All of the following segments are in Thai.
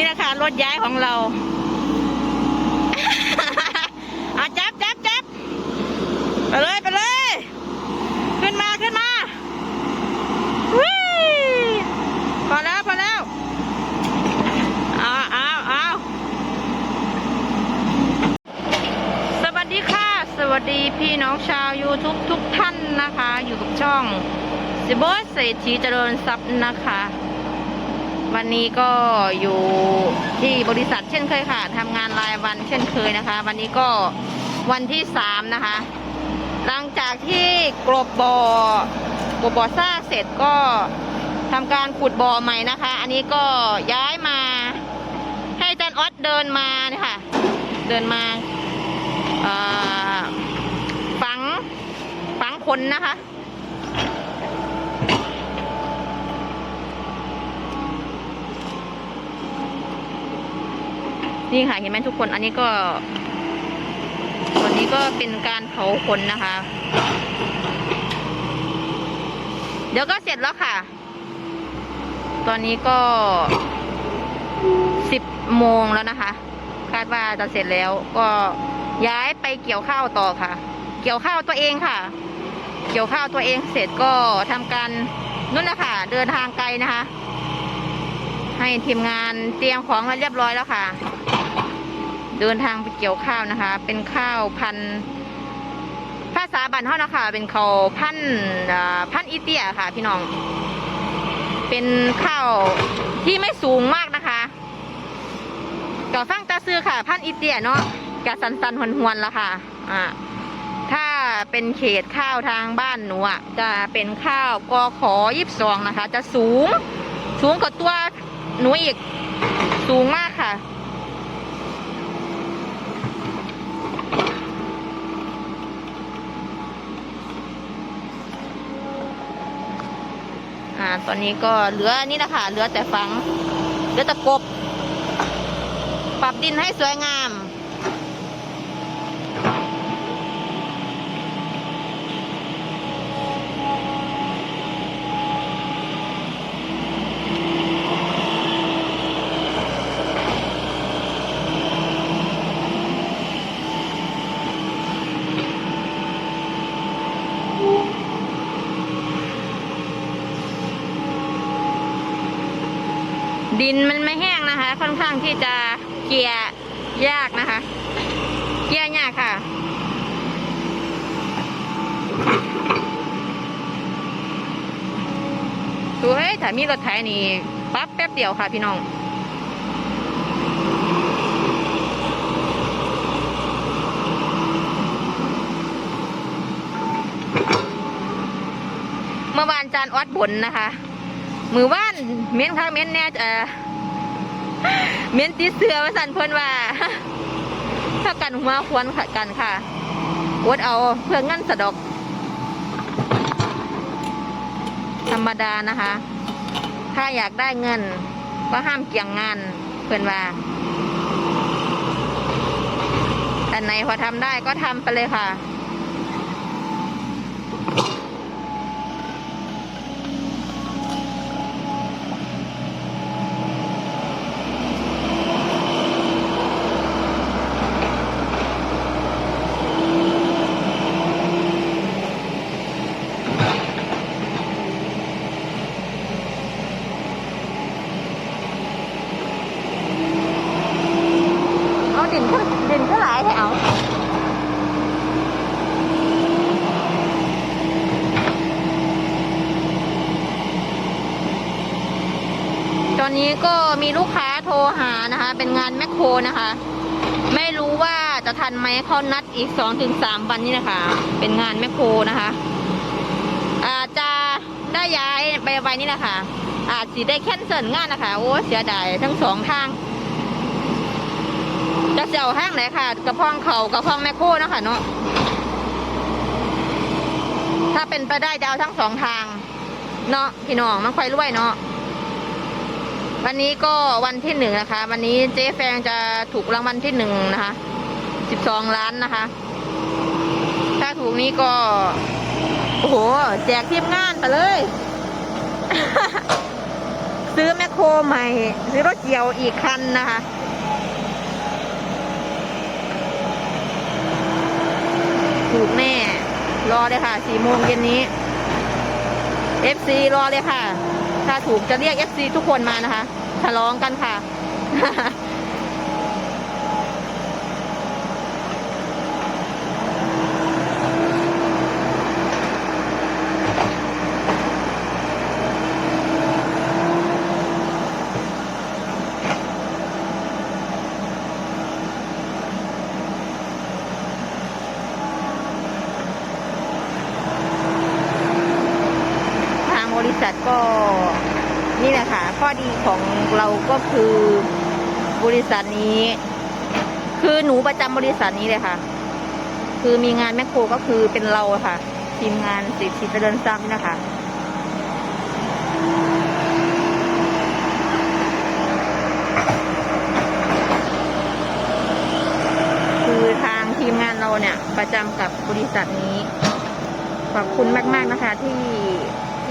นี่นะคะรถย้ายของเราอาจับจับจับไปเลยไปเลย ขึ้นมาขึ้นมาวิพอแล้วพอแล้วเอาเอาเอาสวัสดีค่ะ สวัสดีพี่น้องชาว YouTube ทุกท่านนะคะ อยู่กับช่องสิบอยเศรษฐีเจริญทรัพย์นะคะ วันนี้ก็อยู่ที่บริษัทเช่นเคยค่ะทำงานรายวันเช่นเคยนะคะ วันนี้ก็วันที่สามนะคะ หลังจากที่กรบบ่อกรบบ่อซากเสร็จก็ทำการขุดบ่อใหม่นะคะ อันนี้ก็ย้ายมา ให้อาจันออสเดินมาเนี่ยค่ะ เดินมาฝังฝังคนนะคะ นี่ค่ะเห็นไหมทุกคนอันนี้ก็วันนี้ก็เป็นการเผาคนนะคะ เดี๋ยวก็เสร็จแล้วค่ะ ตอนนี้ก็สิบโมงแล้วนะคะ คาดว่าจะเสร็จแล้วก็ย้ายไปเกี่ยวข้าวต่อค่ะ เกี่ยวข้าวตัวเองค่ะ เกี่ยวข้าวตัวเองเสร็จก็ทำการนู่นนะคะเดินทางไกลนะคะ ให้ทีมงานเตรียมของมาเรียบร้อยแล้วค่ะ เดินทางไปเกี่ยวข้าวนะคะ เป็นข้าวพันภาษาบันเท่านะคะ เป็นข้าวพันอ่าพันอีเตียค่ะ พี่น้อง เป็นข้าวที่ไม่สูงมากนะคะก็ฟังตาซื้อค่ะ พันอีเตียเนาะกะสันสันหวนหวนๆแล้วค่ะอ่าถ้าเป็นเขตข้าวทางบ้านหนูอะจะเป็นข้าวกอขอยิบสองนะคะ จะสูง สูงกว่าตัวหนูอีก สูงมากค่ะ ตอนนี้ก็เหลือนี่นะคะเหลือแต่ฝังเหลือแต่กบ ปรับดินให้สวยงาม ดินมันไม่แห้งนะคะ ค่อนข้างที่จะเกลี่ยยากนะคะ เกลี่ยยากค่ะ ดูเฮ้ยถ้ามีรถไถนี่ปั๊บแป๊บเดียวค่ะพี่น้องเมื่อวานจานออดบนนะคะ มือว่านเม้นค่ะเม้นแน่เออเม้นตีเสือมาสั่นเพิ่นว่าถ้ากันหัวควรกันค่ะอดเอาเพื่อเงินสะดอก ธรรมดานะคะ ถ้าอยากได้เงิน ก็ห้ามเกี่ยงงานเพื่อนว่าอันไหนพอทำได้ก็ทำไปเลยค่ะ เอาดินขึ้นดินขึ้นหลายให้เอา ต อนนี้ก็มีลูกค้าโทรหานะคะ เป็นงานแมคโครนะคะ ไม่รู้ว่าจะทันไหมเขานัดอีกสองถึงสามวันนี้นะคะ เป็นงานแมคโครนะคะ อาจจะได้ย้ายไปไว้นี่แหละค่ะ อาจจะได้แคนเซิลงานนะคะ โอ้เสียดายทั้งสองทางจะเสียวห้างไหนค่ะ กระพองเขากระพองแมคโครเนาะคะเนาะถ้าเป็นไปได้จะเอาทั้งสองทางเนาะพี่น้องมันค่อยรวยเนาะ วันนี้ก็วันที่หนึ่งนะคะ วันนี้เจ๊แฟงจะถูกรางวัลที่หนึ่งนะคะสิบสองล้านนะคะ ถ้าถูกนี้ก็ โอ้โห แจกทีมงานไปเลย ซื้อแมคโครใหม่ ซื้อรถเกี่ยวอีกคันนะคะถูกแน่ รอเลยค่ะสี่โมงเย็นนี้ FC รอเลยค่ะ ถ้าถูกจะเรียก FC ทุกคนมานะคะฉลองกันค่ะ ษัทก็นี่แหละค่ะข้อดีของเราก็คือบริษัทนี้ คือหนูประจำบริษัทนี้เลยค่ะ คือมีงานแมคโครก็คือเป็นเราค่ะ ทีมงานสิบสิบเจริญทรัพย์นะคะคือทางทีมงานเราเนี่ย ประจำกับบริษัทนี้ ขอบคุณมาก ๆนะคะที่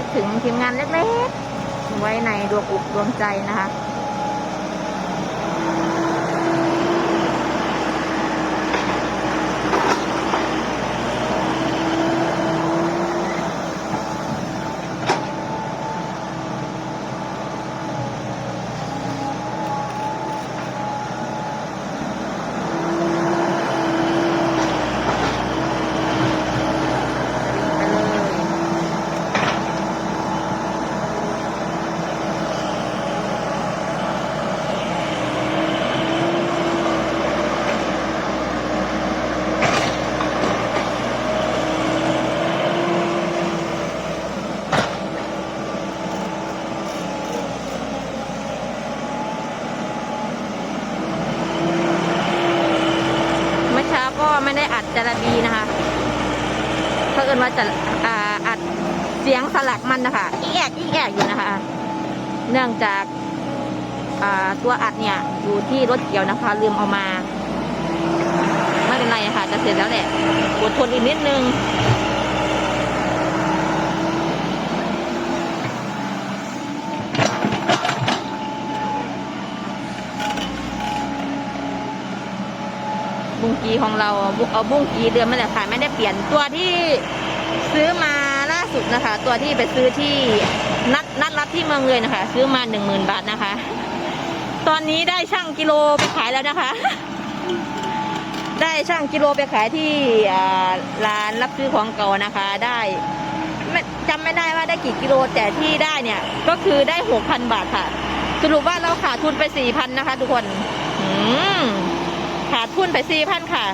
คิดถึงทีมงานเล็กๆ ไว้ในดวงอกดวงใจนะคะ ไปเลยเมื่อเช้าก็ไม่ได้อัดจาระบีนะคะ เพราเอิญว่าจะอ่าอัดเสียงสลักมันนะคะอีแอกอีแอกอยู่นะคะ เนื่องจากอ่าตัวอัดเนี่ยอยู่ที่รถเกี่ยวนะคะ ลืมเอามา ไม่เป็นไรค่ะจะเสร็จแล้วแหละอดทนอีกนิดนึง กีของเราเอาบุ้งกีเดิมมาแหละค่ะ ไม่ได้เปลี่ยนตัวที่ซื้อมาล่าสุดนะคะ ตัวที่ไปซื้อที่นัดนัดรับที่เมืองเลยนะคะ ซื้อมาหนึ่งหมื่นบาทนะคะ ตอนนี้ได้ช่างกิโลไปขายแล้วนะคะ ได้ช่างกิโลไปขายที่ร้านรับซื้อของเก่านะคะ ได้จำไม่ได้ว่าได้กี่กิโลแต่ที่ได้เนี่ยก็คือได้หกพันบาทค่ะ สรุปว่าเราขาดทุนไปสี่พันนะคะ ทุกคน อืม ขาดทุนไปสี่พันค่ะ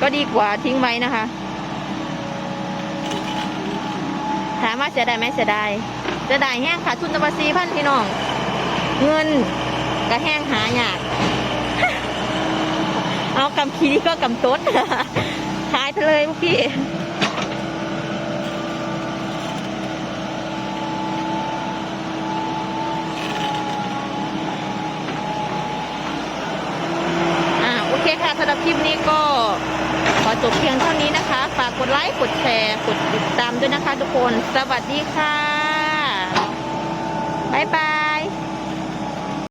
ก็ดีกว่าทิ้งไว้นะคะ ถามว่าเสียดายไหมเสียดายเสียดายแห้งขาดทุนตั้งแต่สี่พันพี่น้อง เงินก็แห้งหายาก เอากำคีก็กำต้นขายไปเลยพวกพี่ อ่าโอเคค่ะ สำหรับคลิปนี้ก็ขอจบเพียงเท่านี้นะคะ ฝากกดไลค์ กดแชร์ กดติดตามด้วยนะคะทุกคน สวัสดีค่ะ บ๊ายบาย